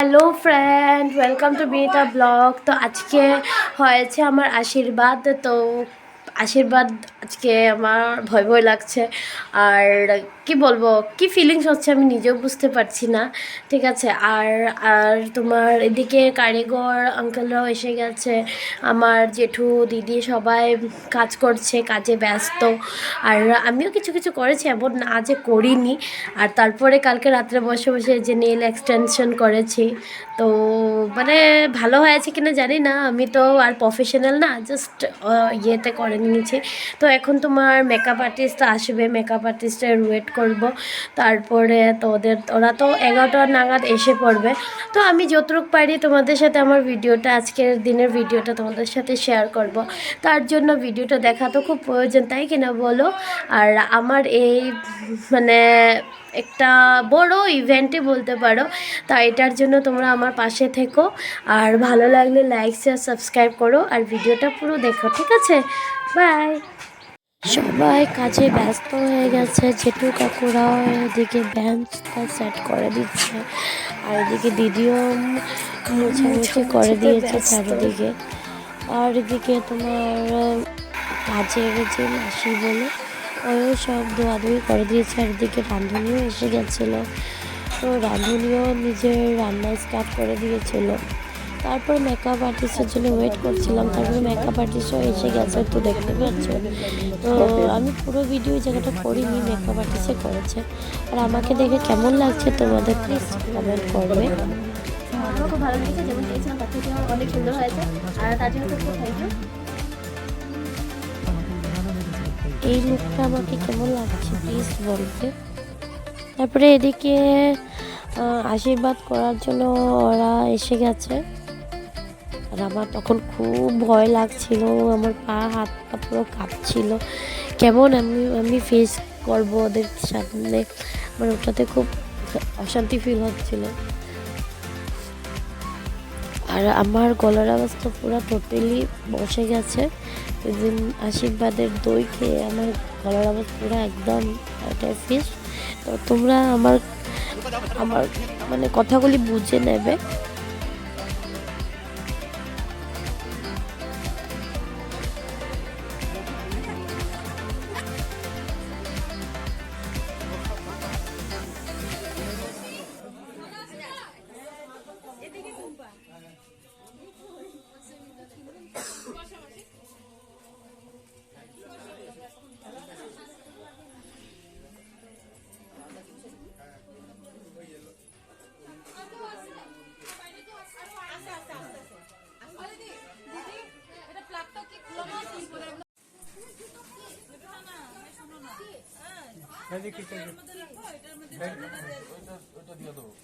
Hello friend welcome to beta blog তো আজকে হয়েছে আমার আশীর্বাদ। তো আশীর্বাদ আজকে আমার ভয় ভয় লাগছে। আর কি বলব, কি ফিলিংস হচ্ছে আমি নিজেও বুঝতে পারছি না, ঠিক আছে? আর আর তোমার এদিকে কারিগর আঙ্কেলরাও এসে গেছে। আমার জেঠু, দিদি সবাই কাজ করছে, কাজে ব্যস্ত। আর আমিও কিছু কিছু করেছি, এমন না যে করিনি। আর তারপরে কালকে রাত্রে বসে বসে যে নেল এক্সটেনশন করেছি। তো মানে ভালো হয়েছে কিনা জানি না। আমি তো আর প্রফেশনাল না জাস্ট ইয়েতে করে নিয়েছি। তো এখন তোমার মেকআপ আর্টিস্ট আসবে মেকআপ আর্টিস্টের ওয়েট করব। তারপরে তো ওদের ওরা তো এগারোটা নাগাদ এসে পড়বে। তো আমি যতটুক পারি তোমাদের সাথে আমার ভিডিওটা, আজকের দিনের ভিডিওটা তোমাদের সাথে শেয়ার করব। তার জন্য ভিডিওটা দেখা তো খুব প্রয়োজন, তাই কিনা বলো? আর আমার এই মানে একটা বড় ইভেন্টই বলতে পারো, তা এটার জন্য তোমরা আমার পাশে থেকো। আর ভালো লাগলে লাইক শেয়ার সাবস্ক্রাইব করো, আর ভিডিওটা পুরো দেখো, ঠিক আছে? বাই। সবাই কাজে ব্যস্ত হয়ে গেছে, জেঠু কাকুরাও এদিকে বেঞ্চটা সেট করে দিচ্ছে, আর এদিকে দিদিও মুছামুছি করে দিয়েছে চারিদিকে। আর এদিকে তোমার, কাজের যে মাসি বলে ওও সব ধোয়াধুয়ি করে দিয়েছে, আর এদিকে রাঁধুনিও এসে গেছিল। তো রাঁধুনিও নিজের রান্না স্টার্ট করে দিয়েছিল। তারপর মেকআপ আর্টিস্টের জন্য ওয়েট করছিলাম তারপরে মেকআপ আর্টিস্টও এসে গেছে তো দেখতে পাচ্ছ। তো আমি পুরো ভিডিও এই জায়গাটা করিনি মেকআপ আর্টিস্টে করেছে। আর আমাকে দেখে কেমন লাগছে তোমাদের প্লিজ কমেন্ট করবে। আমারও খুব ভালো লেগেছে যেমন চেয়েছিলাম তার থেকে অনেক সুন্দর হয়েছে। আর তার জন্য খুব থ্যাংক ইউ এই লুকটা আমাকে কেমন লাগছে প্লিজ বলবে। তারপরে এদিকে আশীর্বাদ করার জন্য ওরা এসে গেছে। আমার তখন খুব ভয় লাগছিল, আমার পা, হাত পা পুরো কাঁপছিল। কেমন আমি আমি ফেস করব ওদের সামনে? আমার ওটাতে খুব অশান্তি ফিল হচ্ছিল। আর আমার গলার অবস্থা পুরো টোটালি বসে গেছে। ওই দিন আশীর্বাদের দই খেয়ে আমার গলার অবস্থা পুরো একদম ফিস তো তোমরা আমার আমার মানে কথাগুলি বুঝে নেবে।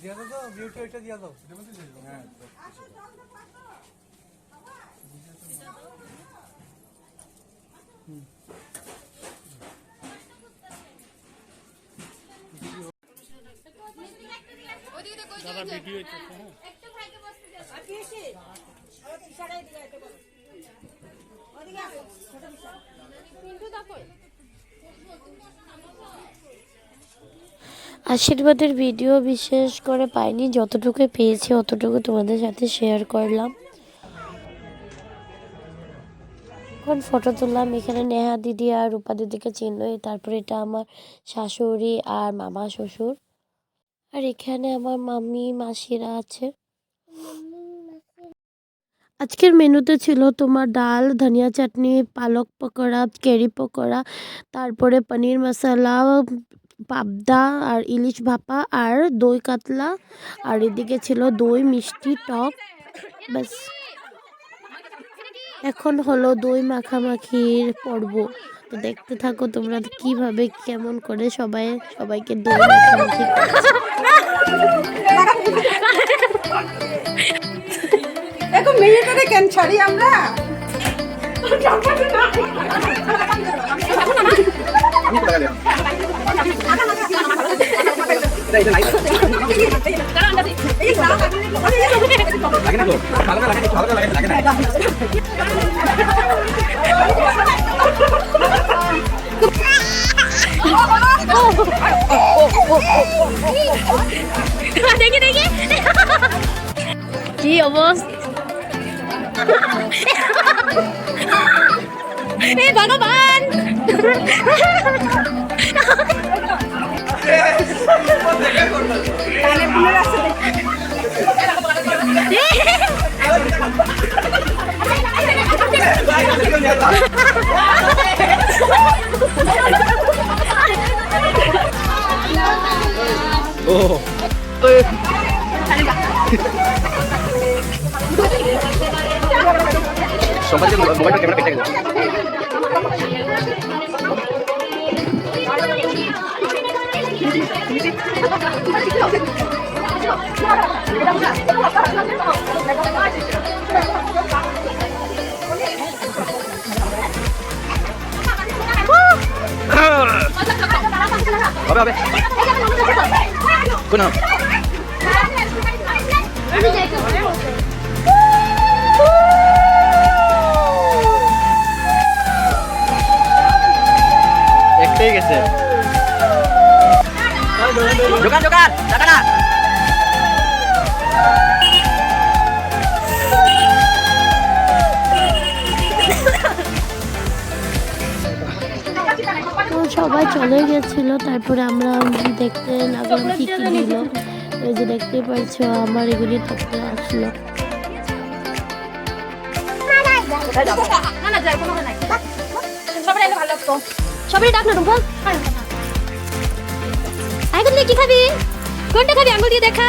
দিয়া দাও তো বিউটি দিয়া দাও। হ্যাঁ। আশীর্বাদের ভিডিও বিশেষ করে পাইনি, যতটুকু পেয়েছি অতটুকু তোমাদের সাথে শেয়ার করলাম। এখন ফটো তুললাম, এখানে নেহা দিদি আর রূপা দিদিকে চিনই তারপরে এটা আমার শাশুড়ি আর মামা শ্বশুর। আর এখানে আমার মামি, মাসিরা আছে। আজকের মেনুতে ছিল তোমার ডাল, ধনিয়া চাটনি, পালক পকোড়া, কেরি পকোড়া, তারপরে পনির মশলা, পাবদা আর ইলিশ ভাপা আর দই কাতলা। আর এদিকে ছিল দই, মিষ্টি, টক, ব্যাস। এখন হলো দই মাখামাখির পর্ব। তো দেখতে থাকো তোমরা কীভাবে, কেমন করে সবাই, সবাইকে দই মাখামাখি মেয়েটারে কেন ছাড়ি আমরা? কি অবস্থা? Oh. Sobatnya bukan bagaimana kita gitu. 가베 가베 끊어 চলে গেছিল তারপরে আমরা দেখতে লাগলাম কি কি দিল এই যে দেখতে পাচ্ছ আমার এগুলি থাকতে আসলো সবাই ডাক না কি খাবি কোনটা খাবি আঙ্গুল দিয়ে দেখা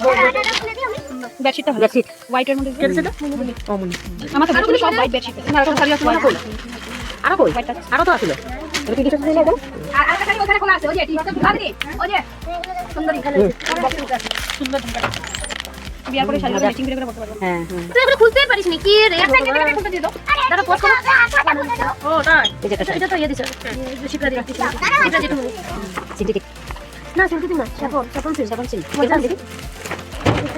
কেন করে কানা আরে দাও দাও না এটা তো এটা? তো এটা এটা বেডশিটটা ভালো বেডশিট হোয়াইটের মধ্যে বেডশিটটা আমার তো বেডশিট সব হোয়াইট বেডশিট না ওটা খালি আছে না কই? আরও কই? আরও তো আছিল এটা কি কিছু ছিল এটা আর আরেকটা খালি ওখানে খোলা আছে। ওই যে টি শার্টটা দিদি ওই যে সুন্দর সুন্দর বিয়ার পরে শাড়ি ম্যাচিং করে পড়তে পারব। হ্যাঁ হ্যাঁ। তুই এগুলো খুলতেই পারিস নি? কি রে? একটা একটা একটা খুলতে দিয়ে দাদা পোস্ট করো ও তাই? এটা এটা তো ইয়ে দিছ। শিপরা দিছ শিপরা যেটা চিন্তি ঠিক না শুনতে দিন না সাফন সাফন ছিল সাবান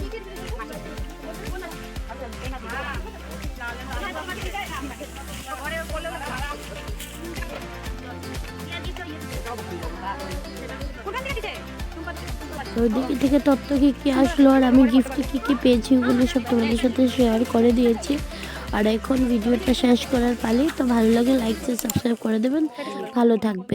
দিদি ওইদিকে থেকে তত্ত্ব কী কী আসলো আর আমি গিফটে কী কী পেয়েছি ওগুলো সব তোমাদের সাথে শেয়ার করে দিয়েছি। আর এখন ভিডিওটা শেষ করার পালি, তো ভালো লাগে লাইক সাবস্ক্রাইব করে দেবেন। ভালো থাকবেন।